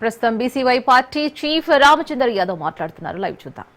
ప్రస్తుతం BCY party chief Ramachander Yadav మాట్లాడుతున్నారు. Live చూద్దాం.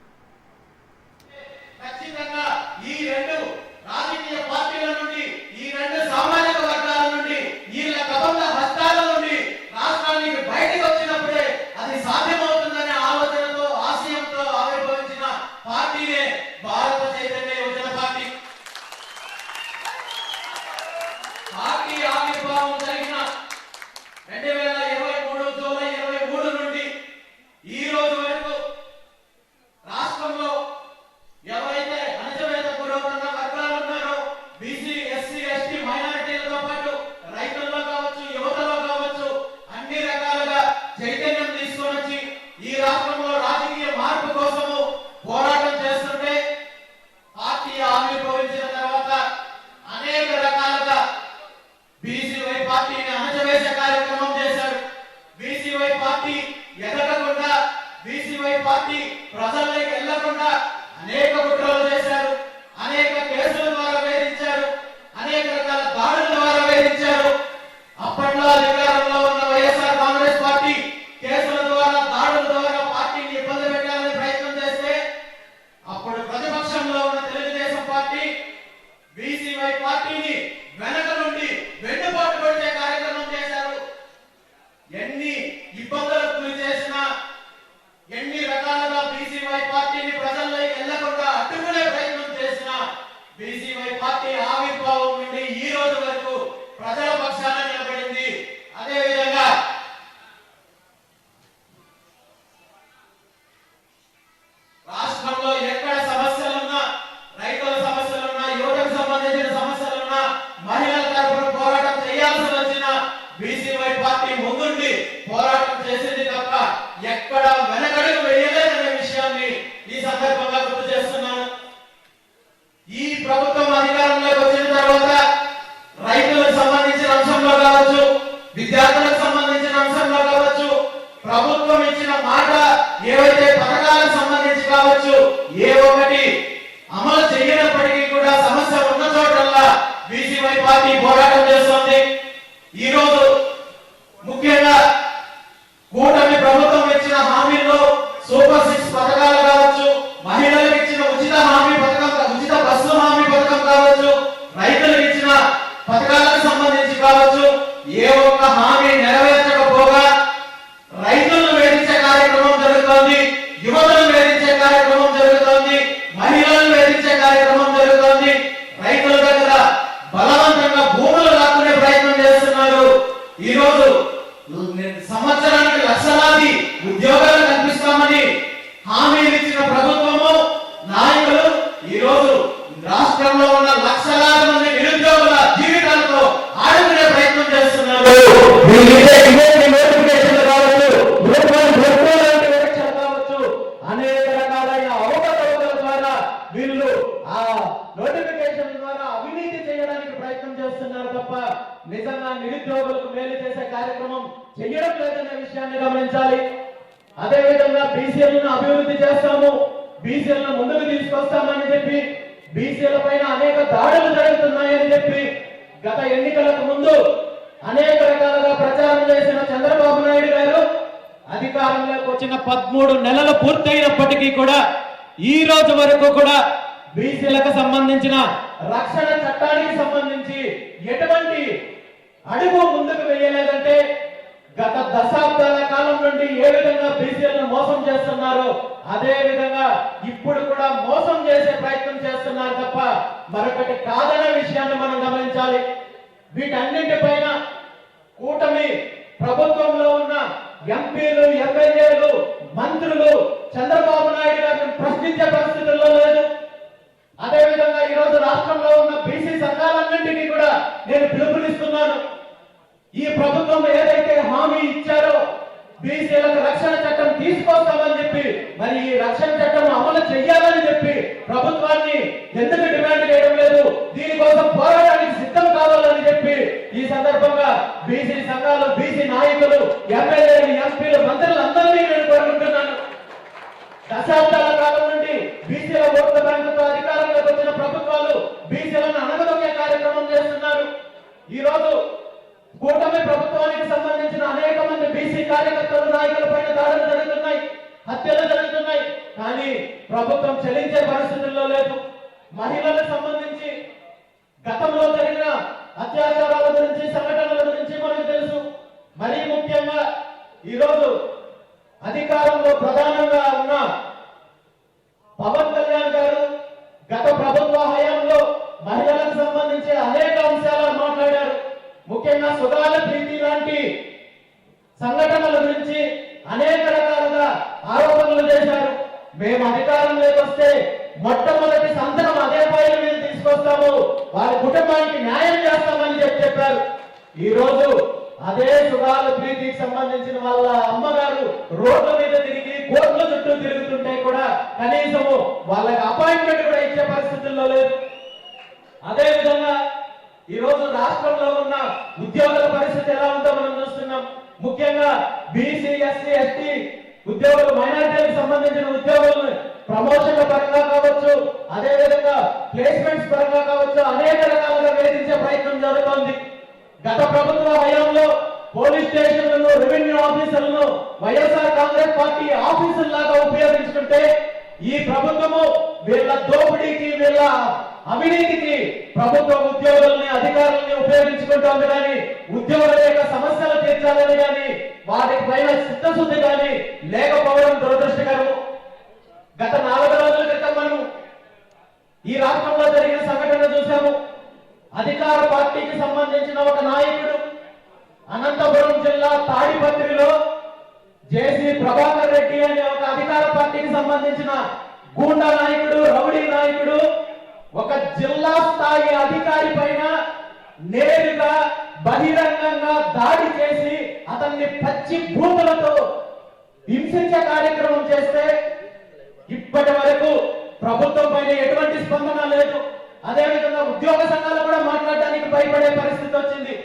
बीसी भाई फातिहा। అదేవిధంగా బీసీఎల్ అభివృద్ధి చేస్తాము బీసీఎల్ ముందుకు తీసుకొస్తామని చెప్పి బీసీల పైన అనేక దాడులు జరుగుతున్నాయని చెప్పి గత ఎన్నికలకు ముందు అనేక రకాలుగా ప్రచారం చేసిన చంద్రబాబు నాయుడు గారు అధికారంలోకి వచ్చిన పదమూడు నెలలు పూర్తయినప్పటికీ కూడా ఈ రోజు వరకు కూడా బీసీలకు సంబంధించిన రక్షణ చట్టానికి సంబంధించి ఎటువంటి అడుగు ముందుకు వేయలేదంటే గత దశాబ్దాల కాలం నుండి ఏ విధంగా బీసీలను మోసం చేస్తున్నారు అదే విధంగా ఇప్పుడు కూడా మోసం చేసే ప్రయత్నం చేస్తున్నారు తప్ప మరొకటి కాదన్న విషయాన్ని మనం గమనించాలి. వీటన్నింటిపైన కూటమి ప్రభుత్వంలో ఉన్న ఎంపీలు ఎమ్మెల్యేలు మంత్రులు చంద్రబాబు నాయుడు గారిని ప్రశ్నించే పరిస్థితుల్లో లేదు. అదేవిధంగా ఈరోజు రాష్ట్రంలో ఉన్న బీసీ సంఘాలన్నింటినీ కూడా నేను హామీ ఇచ్చారో బీసీలకు రక్షణ చట్టం తీసుకొస్తామని చెప్పి మరి ఈ రక్షణ చట్టం అమలు చేయాలని చెప్పి ప్రభుత్వాన్ని ఎందుకు డిమాండ్ చేయడం లేదు? దీనికోసం పోరాటానికి సిద్ధం కావాలని చెప్పి ఈ సందర్భంగా బీసీ సంఘాలు బీసీ నాయకులు ఎమ్మెల్యేలు ఎంపీలు మంత్రులందరినీ నేను కోరుకుంటున్నాను. దశాబ్దాల కాలం నుండి బీసీల ఓట్ల బ్యాంకుతో అధికారంలోకి వచ్చిన ప్రభుత్వాలు బీసీలను అనగదొక్కే కార్యక్రమం చేస్తున్నారు. ఈ రోజు ఈరోజు అధికారంలో ప్రధానంగా ఉన్న పవన్ కళ్యాణ్ గారు గత ప్రభుత్వ హయాంలో మహిళలకు సంబంధించి అనేక అంశాలను మాట్లాడారు. ముఖ్యంగా సుగాల ప్రీతి లాంటి సంఘటనల గురించి అనేక రకాలుగా ఆరోపణలు చేశారు. మేము అధికారంలోకి వస్తే మొట్టమొదటి సంతకం అదే ఫైల్ మీద తీసుకొస్తాము. వారి కుటుంబానికి న్యాయం చేస్తామని చెప్పి చెప్పారు. ఈ రోజు అదే సుగాల ప్రీతికి సంబంధించిన వాళ్ళ అమ్మగారు రోడ్ల మీద తిరిగి కోర్టుల చుట్టూ తిరుగుతుంటే కూడా కనీసము వాళ్ళకి అపాయింట్మెంట్ కూడా ఇచ్చే పరిస్థితుల్లో లేదు. అదే విధంగా ఈ రోజు రాష్ట్రంలో ఉన్న ఉద్యోగుల పరిస్థితి ఎలా ఉందో మనం చూస్తున్నాం. ముఖ్యంగా బీసీ ఎస్సీ ఎస్టీ ఉద్యోగులు మైనారిటీలకు సంబంధించిన ఉద్యోగులను ప్రమోషన్ల పరంగా కావచ్చు అదే విధంగా ప్లేస్మెంట్స్ పరంగా కావచ్చు అనేక రకాలుగా వేధించే ప్రయత్నం జరుగుతోంది. గత ప్రభుత్వ హయాంలో పోలీస్ స్టేషన్లను రెవెన్యూ ఆఫీసర్లను వైఎస్ఆర్ కాంగ్రెస్ పార్టీ ఆఫీసుల్లాగా ఉపయోగించుకుంటే ఈ ప్రభుత్వము వీళ్ళ దోపిడీకి వీళ్ళ అవినీతికి ప్రభుత్వ ఉద్యోగుల్ని అధికారుల్ని ఉపయోగించుకుంటోంది కానీ ఉద్యోగుల యొక్క సమస్యలు తీర్చాలని కానీ వాటి పైన చిత్తశుద్ధి కానీ లేకపోవడం దురదృష్టకరం. గత నాలుగు రోజుల క్రితం మనం ఈ రాష్ట్రంలో జరిగిన సంఘటన చూసాము అధికార పార్టీకి సంబంధించిన ఒక నాయకుడు అనంతపురం జిల్లా తాడిపత్రిలో జేసీ ప్రభాకర్ రెడ్డి అనే ఒక అధికార పార్టీకి సంబంధించిన గూండా నాయకుడు రౌడీ నాయకుడు ఒక జిల్లా స్థాయి అధికారి పైన నేరుగా బహిరంగంగా దాడి చేసి అతన్ని పచ్చి భూములతో హింసించే కార్యక్రమం చేస్తే ఇప్పటి వరకు ప్రభుత్వం పైన ఎటువంటి స్పందన లేదు. అదేవిధంగా ఉద్యోగ సంఘాలు కూడా మాట్లాడడానికి భయపడే పరిస్థితి వచ్చింది.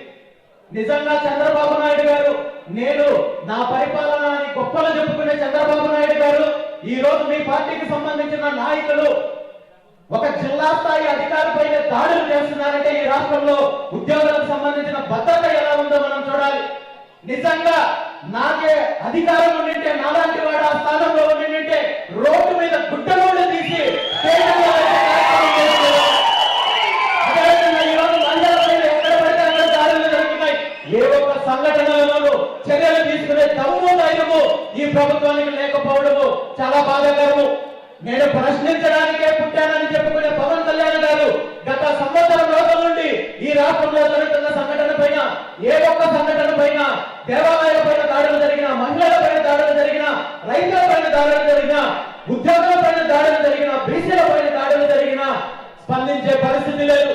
నిజంగా చంద్రబాబు నాయుడు గారు నేను నా పరిపాలన అని గొప్పలు చెప్పుకునే చంద్రబాబు నాయుడు గారు ఈ రోజు మీ పార్టీకి సంబంధించిన నాయకులు ఒక జిల్లా స్థాయి అధికారి దాడులు చేస్తున్నారంటే ఈ రాష్ట్రంలో ఉద్యోగులకు సంబంధించిన భద్రత ఎలా ఉందో మనం చూడాలి. నిజంగా నాకే అధికారం ఉండింటే నాలాంటి వాడు ఆ స్థానంలో ఉండింటే రోడ్డు మీద గుడ్డలోళ్ళు తీసి స్టేషన్లో వేసే కార్యక్రమం చేసేవాడు. అదేవిధంగా ఈ రోజు మహిళల పైన ఎక్కడ పడితే అక్కడ దాడులు జరుగుతున్నాయి ఏ సంఘటనలలో చర్యలు తీసుకునే దమ్ము ధైర్యము ఈ ప్రభుత్వానికి లేకపోవడము చాలా బాధాకరము. నేను ప్రశ్నించడానికే పుట్టానని చెప్పుకునే పవన్ కళ్యాణ్ గారు గత సంవత్సరం రోజుల నుండి ఈ రాష్ట్రంలో జరుగుతున్న సంఘటన పైన ఏ ఒక్క సంఘటన పైన దేవాలయాల పైన దాడులు జరిగిన మహిళల పైన దాడులు జరిగిన రైతుల పైన దాడులు జరిగిన ఉద్యోగుల పైన దాడులు జరిగిన బీసీల పైన దాడులు జరిగిన స్పందించే పరిస్థితి లేదు.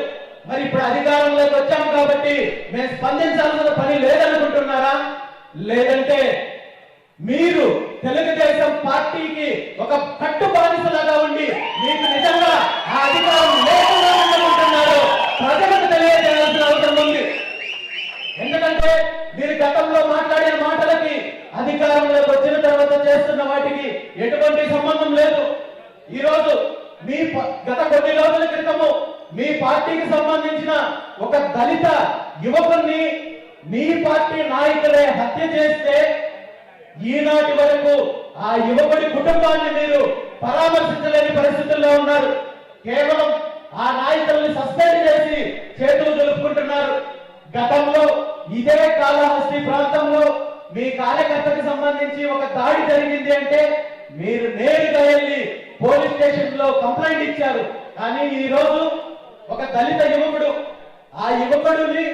ఇప్పుడు అధికారంలోకి వచ్చాం కాబట్టి మేము స్పందించాల్సిన పని లేదనుకుంటున్నారా? లేదంటే మీరు తెలుగుదేశం పార్టీకి ఒక కట్టు బానిసలాగా ఉండి మీకు నిజంగా ఆ అధికారం లేకుండా ప్రజలకు తెలియజేయాల్సిన అవసరం ఉంది. ఎందుకంటే మీరు గతంలో మాట్లాడిన మాటలకి అధికారంలోకి వచ్చిన తర్వాత చేస్తున్న వాటికి ఎటువంటి సంబంధం లేదు. ఈ రోజు మీ గత కొన్ని రోజుల క్రితము మీ పార్టీకి సంబంధించిన ఒక దళిత యువకుని మీ పార్టీ నాయకులే హత్య చేస్తే ఈనాటి వరకు ఆ యువకుడి కుటుంబాన్ని మీరు పరామర్శించలేని పరిస్థితుల్లో ఉన్నారు. కేవలం ఆ నాయకుల్ని సస్పెండ్ చేసి చేతులు జరుపుకుంటున్నారు గతంలో ఇదే కాళహస్తి ప్రాంతంలో మీ కార్యకర్తకి సంబంధించి ఒక దాడి జరిగింది అంటే మీరు నేరుగా వెళ్ళి పోలీస్ స్టేషన్లో కంప్లైంట్ ఇచ్చారు. కానీ ఈ రోజు ఒక దళిత యువకుడు. ఆ యువకుడిని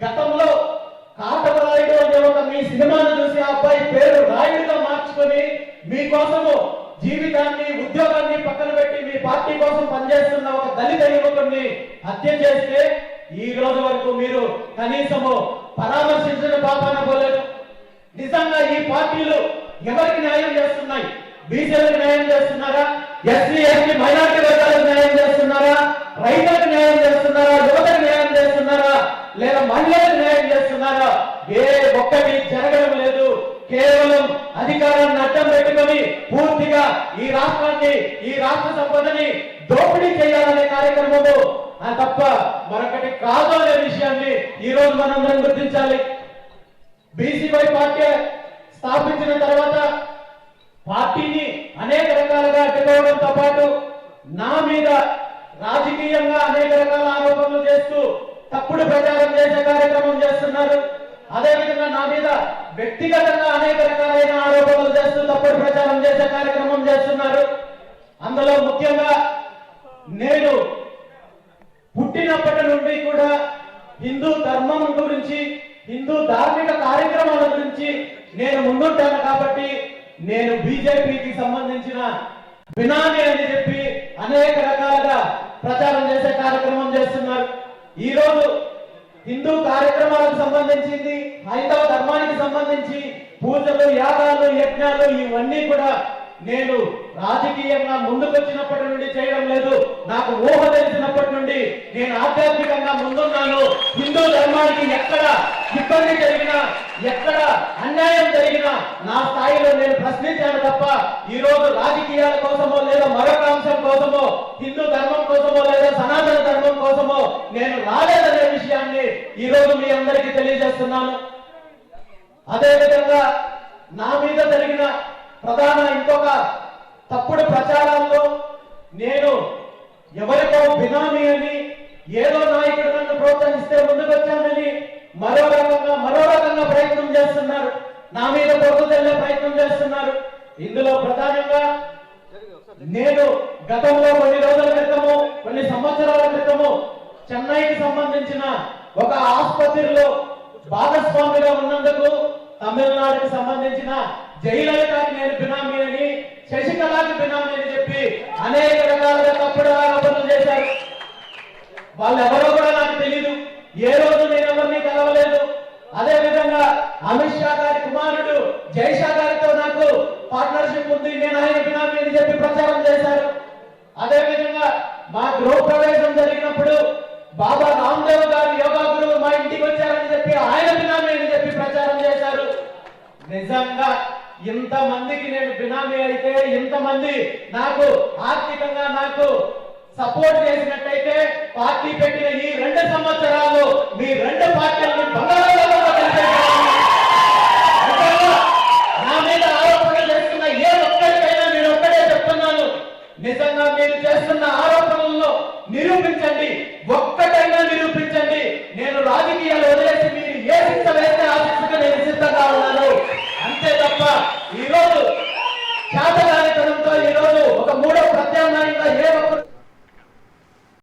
గతంలో కాటమరాయుడు అనే ఒక మీ సినిమాను చూసి ఆ అబ్బాయి పేరు రాయుడుగా మార్చుకొని మీకోసము జీవితాన్ని ఉద్యోగాన్ని పక్కన పెట్టి మీ పార్టీ కోసం పనిచేస్తున్న ఒక దళిత యువకుడిని హత్య చేస్తే ఈ రోజు వరకు మీరు కనీసము పరామర్శించిన పాపాన పోలేదు. నిజంగా ఈ పార్టీలు ఎవరికి న్యాయం చేస్తున్నాయి? బీసీలకు న్యాయం చేస్తున్నారా? ఎస్సీ ఎస్టీ మైనార్టీ వర్గాలకు న్యాయం చేస్తున్నారా? రైతులకు న్యాయం చేస్తున్నారా? యువతకు న్యాయం చేస్తున్నారా? లేదా మహిళలకు న్యాయం చేస్తున్నారా? ఏ ఒక్కటి జరగడం లేదు. కేవలం అధికారాన్ని అడ్డం పెట్టుకొని పూర్తిగా ఈ రాష్ట్రాన్ని ఈ రాష్ట్ర సంపదని దోపిడీ చేయాలనే కార్యక్రమము ఆ తప్ప మరొకటి కాదు అనే విషయాన్ని ఈ రోజు మనం గుర్తించాలి. బీసీవై పార్టీ స్థాపించిన తర్వాత పార్టీని అనేక రకాలుగా అడ్డుకోవడంతో పాటు నా మీద రాజకీయంగా అనేక రకాల ఆరోపణలు చేస్తూ తప్పుడు ప్రచారం చేసే కార్యక్రమం చేస్తున్నారు. అదేవిధంగా నా మీద వ్యక్తిగతంగా అనేక రకాలైన ఆరోపణలు చేస్తూ తప్పుడు ప్రచారం చేసే కార్యక్రమం చేస్తున్నారు. అందులో ముఖ్యంగా నేను పుట్టినప్పటి నుండి కూడా హిందూ ధర్మం గురించి హిందూ ధార్మిక కార్యక్రమాల గురించి నేను ముందుంటాను కాబట్టి నేను బీజేపీకి సంబంధించిన బినామీ అని చెప్పి అనేక రకాలుగా ప్రచారం చేసే కార్యక్రమం చేస్తున్నారు. ఈ రోజు హిందూ కార్యక్రమాలకు సంబంధించింది హైందవ ధర్మానికి సంబంధించి పూజలు యాగాలు యజ్ఞాలు ఇవన్నీ కూడా నేను రాజకీయంగా ముందుకొచ్చినప్పటి నుండి చేయడం లేదు. నాకు ఊహ తెలిసినప్పటి నేను ఆధ్యాత్మికంగా ముందున్నాను. హిందూ ధర్మానికి ఎక్కడ ఇబ్బంది జరిగినా ఎక్కడ అన్యాయం జరిగినా నా స్థాయిలో నేను ప్రశ్నించాను తప్ప ఈ రోజు రాజకీయాల కోసమో లేదా మరొక అంశం కోసమో హిందూ ధర్మం కోసమో లేదా సనాతన ధర్మం కోసమో నేను రాలేదనే విషయాన్ని ఈ రోజు మీ అందరికీ తెలియజేస్తున్నాను. అదే విధంగా నా మీద జరిగిన ప్రధాన ఇంకొక తప్పుడు ప్రచారాల్లో నేను ఎవరికో బినామీ అని ఏదో నాయకుడు నన్ను ప్రోత్సహిస్తే ముందుకొచ్చానని మరో రకంగా మరో రకంగా ప్రయత్నం చేస్తున్నారు. నా మీద పొరుగు ప్రయత్నం చేస్తున్నారు. ఇందులో ప్రధానంగా నేను గతంలో కొన్ని రోజుల క్రితము కొన్ని సంవత్సరాల క్రితము చెన్నైకి సంబంధించిన ఒక ఆసుపత్రిలో భాగస్వామిగా ఉన్నందుకు తమిళనాడుకి సంబంధించిన జయలలితకి నేను బినామీ అని శశికళకి బినామీ అని చెప్పి అనేక రకాలుగా తప్పుడు ఆరోపణలు చేశారు. వాళ్ళు ఎవరో కూడా నాకు తెలియదు ఏ రోజు నేను ఎవరిని కలవలేదు. అదే విధంగా అమిత్ షా గారి కుమారుడు జైషా గారితో నాకు పార్ట్నర్షిప్ ఉంది. నేను ఆయన బినామీ అని చెప్పి ప్రచారం చేశారు. అదే విధంగా మా గృహ ప్రవేశం జరిగినప్పుడు బాబా రామ్దేవ్ గారు యోగా గురువు మా ఇంటికి వచ్చారని చెప్పి ఆయన బినామీ అని చెప్పి ప్రచారం చేశారు. నిజంగా ఇంత మందికి నేను బినామీ అయితే ఇంతమంది నాకు ఆర్థికంగా నాకు సపోర్ట్ చేసినట్టయితే పార్టీ పెట్టిన ఈ రెండు సంవత్సరాలు మీ రెండు పార్టీలను బంగాళాఖాతంలో